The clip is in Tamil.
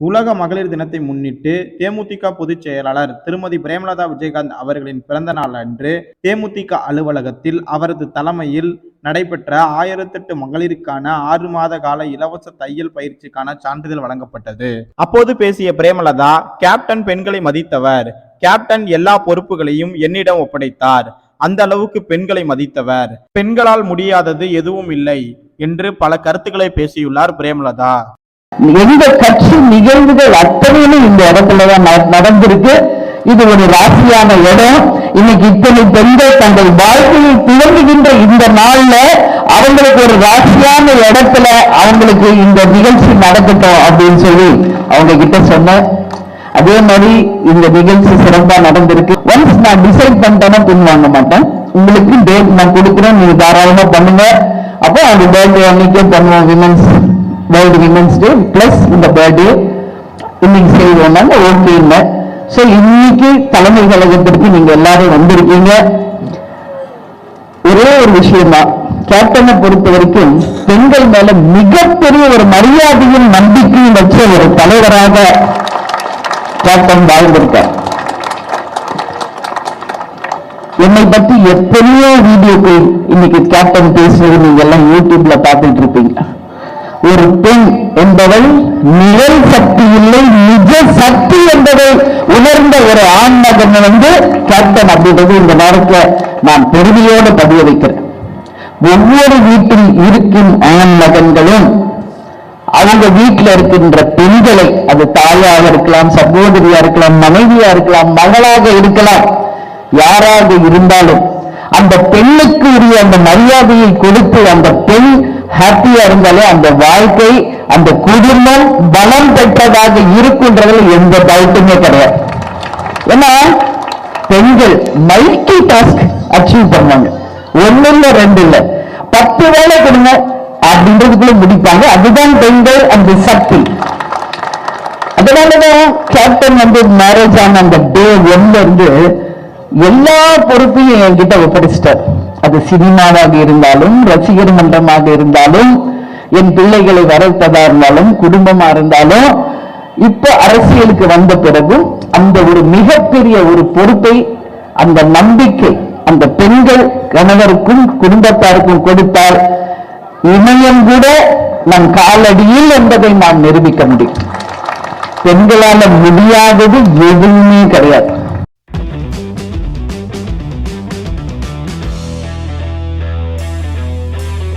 உலக மகளிர் தினத்தை முன்னிட்டு தேமுதிக பொதுச் செயலாளர் திருமதி பிரேமலதா விஜயகாந்த் அவர்களின் பிறந்த நாள் அன்று தேமுதிக அலுவலகத்தில் அவரது தலைமையில் நடைபெற்ற ஆயிரத்தெட்டு மகளிருக்கான ஆறு மாத கால இலவச தையல் பயிற்சிக்கான சான்றிதழ் வழங்கப்பட்டது. அப்போது பேசிய பிரேமலதா கேப்டன் பெண்களை மதித்தவர். கேப்டன் எல்லா பொறுப்புகளையும் என்னிடம் ஒப்படைத்தார். அந்த அளவுக்கு பெண்களை மதித்தவர். பெண்களால் முடியாதது எதுவும் இல்லை என்று பல கருத்துக்களை பேசியுள்ளார் பிரேமலதா. எந்த கட்சி நிகழ்வுகள் அத்தனையுமே இந்த இடத்துலதான் நடந்திருக்கு. இது ஒரு ராசியான இடம். இன்னைக்கு இத்தனை பெண்கள் தங்கள் வாழ்க்கையை துவங்குகின்ற இந்த நாள்ல அவங்களுக்கு ஒரு ராசியான இடத்துல அவங்களுக்கு இந்த நிகழ்ச்சி நடக்கட்டும் அப்படின்னு சொல்லி அவங்க கிட்ட சொன்னேன். அதே மாதிரி இந்த நிகழ்ச்சி சிறப்பா நடந்திருக்கு. ஒன்ஸ் நான் டிசைட் பண்ணிட்டேன்னா பின் வாங்க மாட்டேன். உங்களுக்கு டேட் நான் கொடுக்குறேன். நீங்க தாராளமா பண்ணுங்க. அப்போ அந்த டேட் அன்னைக்கே பண்ணுவோம் women's world women's day plus இந்த பர்த்டே இன்னைக்கு செய்வோம்னாங்க இல்லை. ஸோ இன்னைக்கு தலைமை கழகத்திற்கு நீங்க எல்லாரும் வந்திருக்கீங்க. ஒரே ஒரு விஷயம்தான். கேப்டனை பொறுத்த வரைக்கும் பெண்கள் மேல மிகப்பெரிய ஒரு மரியாதையும் நம்பிக்கையும் வச்ச ஒரு தலைவராக கேப்டன் வாழ்ந்திருக்கார். என்னை பற்றி எத்தனையோ வீடியோக்கள் இன்னைக்கு கேப்டன் பேசுறது நீங்க எல்லாம் யூடியூப்ல பார்த்துட்டு இருப்பீங்க. ஒரு பெண் என்பவள் நிழல் சக்தி இல்லை நிஜ சக்தி என்பதை உணர்ந்த ஒரு ஆண் மகன் வந்து கேப்டன் அப்படின்றது இந்த நேரத்தில் நான் பெருமையோடு பதிய வைக்கிறேன் ஒவ்வொரு வீட்டில் இருக்கும் ஆண் மகன்களும் அவங்க வீட்டுல இருக்கின்ற பெண்களை அது தாயாக இருக்கலாம் சகோதரியா இருக்கலாம் மனைவியா இருக்கலாம் மகளாக இருக்கலாம் யாராக இருந்தாலும் அந்த பெண்ணுக்கு உரிய அந்த மரியாதையை கொடுத்து அந்த பெண் ஹாப்பியா இருந்தாலே அந்த வாழ்க்கை அந்த குடும்பம் பலம் பெற்றதாக இருக்குன்றதுல எந்த டவுட்டுமே கிடையாது. ஏன்னா பெண்கள் மல்டி டாஸ்க் அச்சீவ் பண்ணுவாங்க. ஒன்னு இல்ல ரெண்டு இல்ல. பத்து வேலை கொடுங்க அப்படின்றதுக்குள்ள முடிப்பாங்க. அதுதான் பெண்கள் அந்த சக்தி. அதனாலதான் கேப்டன் வந்து மேரேஜ் ஆன அந்த டே ஒன்ல இருந்து எல்லா பொறுப்பையும் என்கிட்ட ஒப்படைச்சிட்டார். அது சினிமாவாக இருந்தாலும் ரசிகர் மன்றமாக இருந்தாலும் என் பிள்ளைகளை வளர்ப்பதா இருந்தாலும் குடும்பமா இருந்தாலும் இப்ப அரசியலுக்கு வந்த பிறகு அந்த ஒரு மிகப்பெரிய ஒரு பொறுப்பை அந்த நம்பிக்கை அந்த பெண்கள் கணவருக்கும் குடும்பத்தாருக்கும் கொடுத்தால் இமயம் கூட நம் காலடியில் என்பதை நாம் நிரூபிக்க முடியும். பெண்களால முடியாதது எதுவுமே கிடையாது.